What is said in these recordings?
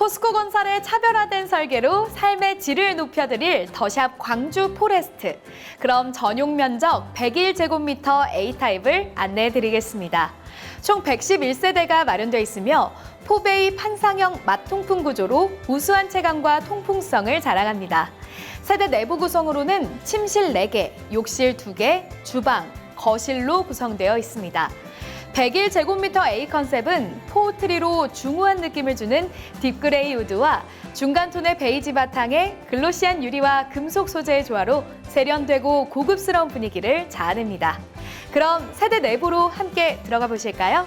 포스코 건설의 차별화된 설계로 삶의 질을 높여드릴 더샵 광주 포레스트. 그럼 전용 면적 101제곱미터 A타입을 안내해 드리겠습니다. 총 111세대가 마련되어 있으며 포베이 판상형 맞통풍 구조로 우수한 체감과 통풍성을 자랑합니다. 세대 내부 구성으로는 침실 4개, 욕실 2개, 주방, 거실로 구성되어 있습니다. 101제곱미터 A 컨셉은 포트리로 중후한 느낌을 주는 딥그레이 우드와 중간 톤의 베이지 바탕에 글로시한 유리와 금속 소재의 조화로 세련되고 고급스러운 분위기를 자아냅니다. 그럼 세대 내부로 함께 들어가 보실까요?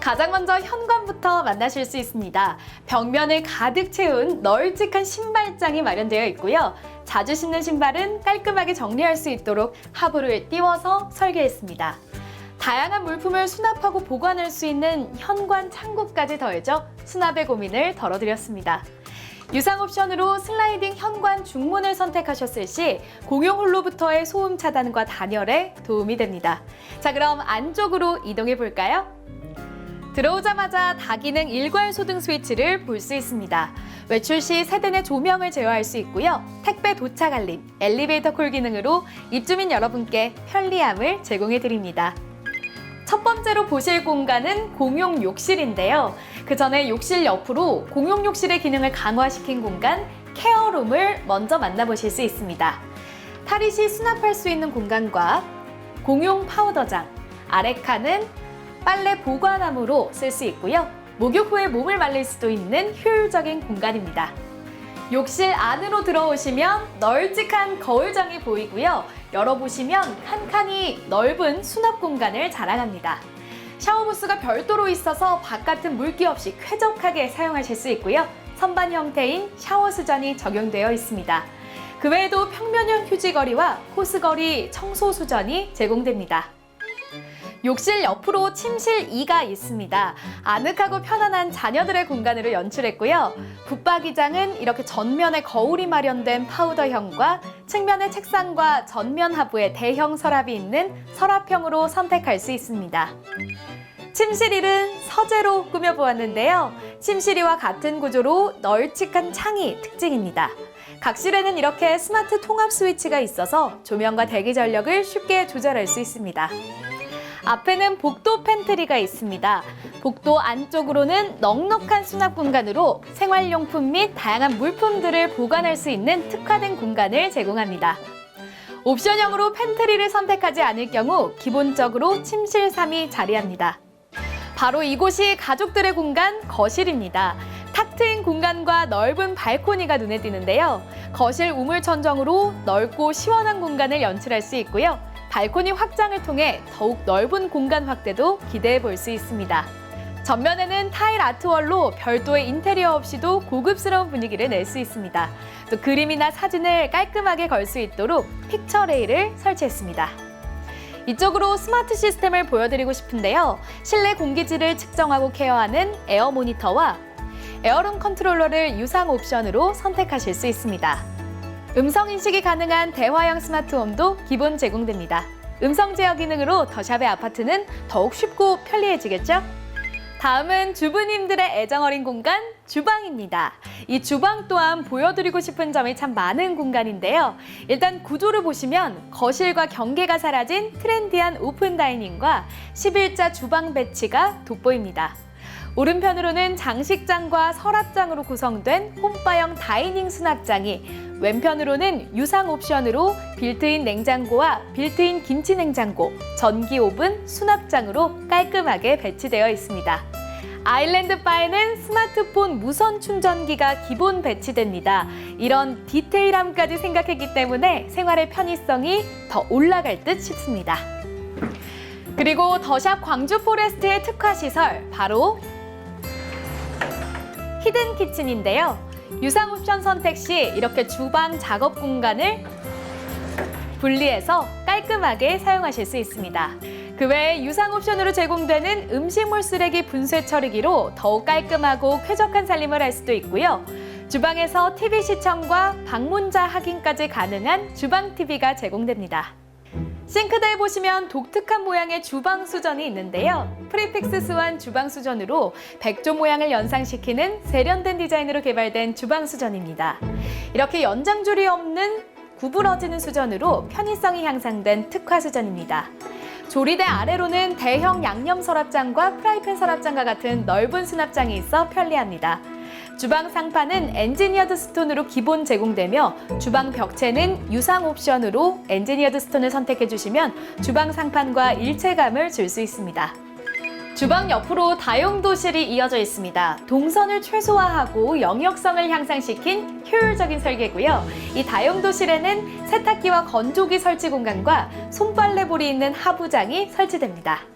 가장 먼저 현관부터 만나실 수 있습니다. 벽면을 가득 채운 널찍한 신발장이 마련되어 있고요. 자주 신는 신발은 깔끔하게 정리할 수 있도록 하부를 띄워서 설계했습니다. 다양한 물품을 수납하고 보관할 수 있는 현관 창고까지 더해져 수납의 고민을 덜어드렸습니다. 유상 옵션으로 슬라이딩 현관 중문을 선택하셨을 시 공용 홀로부터의 소음 차단과 단열에 도움이 됩니다. 자, 그럼 안쪽으로 이동해 볼까요? 들어오자마자 다기능 일괄 소등 스위치를 볼 수 있습니다. 외출 시 세대 내 조명을 제어할 수 있고요. 택배 도착 알림, 엘리베이터 콜 기능으로 입주민 여러분께 편리함을 제공해 드립니다. 첫 번째로 보실 공간은 공용 욕실인데요. 그 전에 욕실 옆으로 공용 욕실의 기능을 강화시킨 공간 케어룸을 먼저 만나보실 수 있습니다. 탈의 시 수납할 수 있는 공간과 공용 파우더장, 아래 칸은 빨래 보관함으로 쓸 수 있고요. 목욕 후에 몸을 말릴 수도 있는 효율적인 공간입니다. 욕실 안으로 들어오시면 널찍한 거울장이 보이고요. 열어보시면 칸칸이 넓은 수납 공간을 자랑합니다. 샤워 부스가 별도로 있어서 바깥은 물기 없이 쾌적하게 사용하실 수 있고요. 선반 형태인 샤워 수전이 적용되어 있습니다. 그 외에도 평면형 휴지거리와 호스거리 청소 수전이 제공됩니다. 욕실 옆으로 침실 2가 있습니다. 아늑하고 편안한 자녀들의 공간으로 연출했고요. 붙박이장은 이렇게 전면에 거울이 마련된 파우더형과 측면의 책상과 전면 하부에 대형 서랍이 있는 서랍형으로 선택할 수 있습니다. 침실 1은 서재로 꾸며보았는데요. 침실 2와 같은 구조로 널찍한 창이 특징입니다. 각 실에는 이렇게 스마트 통합 스위치가 있어서 조명과 대기 전력을 쉽게 조절할 수 있습니다. 앞에는 복도 팬트리가 있습니다. 복도 안쪽으로는 넉넉한 수납 공간으로 생활용품 및 다양한 물품들을 보관할 수 있는 특화된 공간을 제공합니다. 옵션형으로 팬트리를 선택하지 않을 경우 기본적으로 침실 3이 자리합니다. 바로 이곳이 가족들의 공간 거실입니다. 탁 트인 공간과 넓은 발코니가 눈에 띄는데요. 거실 우물 천정으로 넓고 시원한 공간을 연출할 수 있고요. 발코니 확장을 통해 더욱 넓은 공간 확대도 기대해 볼 수 있습니다. 전면에는 타일 아트월로 별도의 인테리어 없이도 고급스러운 분위기를 낼 수 있습니다. 또 그림이나 사진을 깔끔하게 걸 수 있도록 픽처 레일을 설치했습니다. 이쪽으로 스마트 시스템을 보여드리고 싶은데요. 실내 공기질을 측정하고 케어하는 에어 모니터와 에어룸 컨트롤러를 유상 옵션으로 선택하실 수 있습니다. 음성 인식이 가능한 대화형 스마트홈도 기본 제공됩니다. 음성 제어 기능으로 더샵의 아파트는 더욱 쉽고 편리해지겠죠? 다음은 주부님들의 애정 어린 공간 주방입니다. 이 주방 또한 보여드리고 싶은 점이 참 많은 공간인데요. 일단 구조를 보시면 거실과 경계가 사라진 트렌디한 오픈 다이닝과 11자 주방 배치가 돋보입니다. 오른편으로는 장식장과 서랍장으로 구성된 홈바형 다이닝 수납장이 왼편으로는 유상 옵션으로 빌트인 냉장고와 빌트인 김치 냉장고, 전기 오븐, 수납장으로 깔끔하게 배치되어 있습니다. 아일랜드 바에는 스마트폰 무선 충전기가 기본 배치됩니다. 이런 디테일함까지 생각했기 때문에 생활의 편의성이 더 올라갈 듯 싶습니다. 그리고 더샵 광주 포레스트의 특화 시설 바로 히든 키친인데요. 유상 옵션 선택 시 이렇게 주방 작업 공간을 분리해서 깔끔하게 사용하실 수 있습니다. 그 외에 유상 옵션으로 제공되는 음식물 쓰레기 분쇄 처리기로 더욱 깔끔하고 쾌적한 살림을 할 수도 있고요. 주방에서 TV 시청과 방문자 확인까지 가능한 주방 TV가 제공됩니다. 싱크대에 보시면 독특한 모양의 주방 수전이 있는데요. 프리픽스 스완 주방 수전으로 백조 모양을 연상시키는 세련된 디자인으로 개발된 주방 수전입니다. 이렇게 연장줄이 없는 구부러지는 수전으로 편의성이 향상된 특화 수전입니다. 조리대 아래로는 대형 양념 서랍장과 프라이팬 서랍장과 같은 넓은 수납장이 있어 편리합니다. 주방 상판은 엔지니어드 스톤으로 기본 제공되며 주방 벽체는 유상 옵션으로 엔지니어드 스톤을 선택해 주시면 주방 상판과 일체감을 줄 수 있습니다. 주방 옆으로 다용도실이 이어져 있습니다. 동선을 최소화하고 영역성을 향상시킨 효율적인 설계고요. 이 다용도실에는 세탁기와 건조기 설치 공간과 손빨래볼이 있는 하부장이 설치됩니다.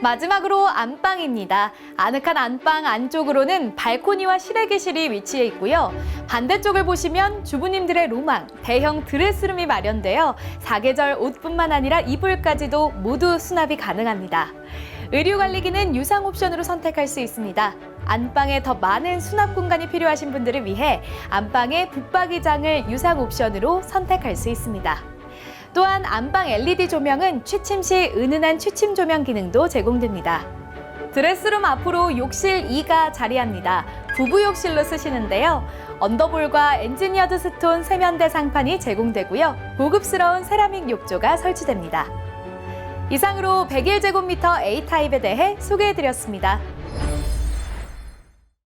마지막으로 안방입니다. 아늑한 안방 안쪽으로는 발코니와 실외기실이 위치해 있고요. 반대쪽을 보시면 주부님들의 로망, 대형 드레스룸이 마련되어 사계절 옷뿐만 아니라 이불까지도 모두 수납이 가능합니다. 의류관리기는 유상 옵션으로 선택할 수 있습니다. 안방에 더 많은 수납 공간이 필요하신 분들을 위해 안방에 붙박이장을 유상 옵션으로 선택할 수 있습니다. 또한 안방 LED 조명은 취침 시 은은한 취침 조명 기능도 제공됩니다. 드레스룸 앞으로 욕실 2가 자리합니다. 부부 욕실로 쓰시는데요. 언더볼과 엔지니어드 스톤 세면대 상판이 제공되고요. 고급스러운 세라믹 욕조가 설치됩니다. 이상으로 101제곱미터 A타입에 대해 소개해드렸습니다.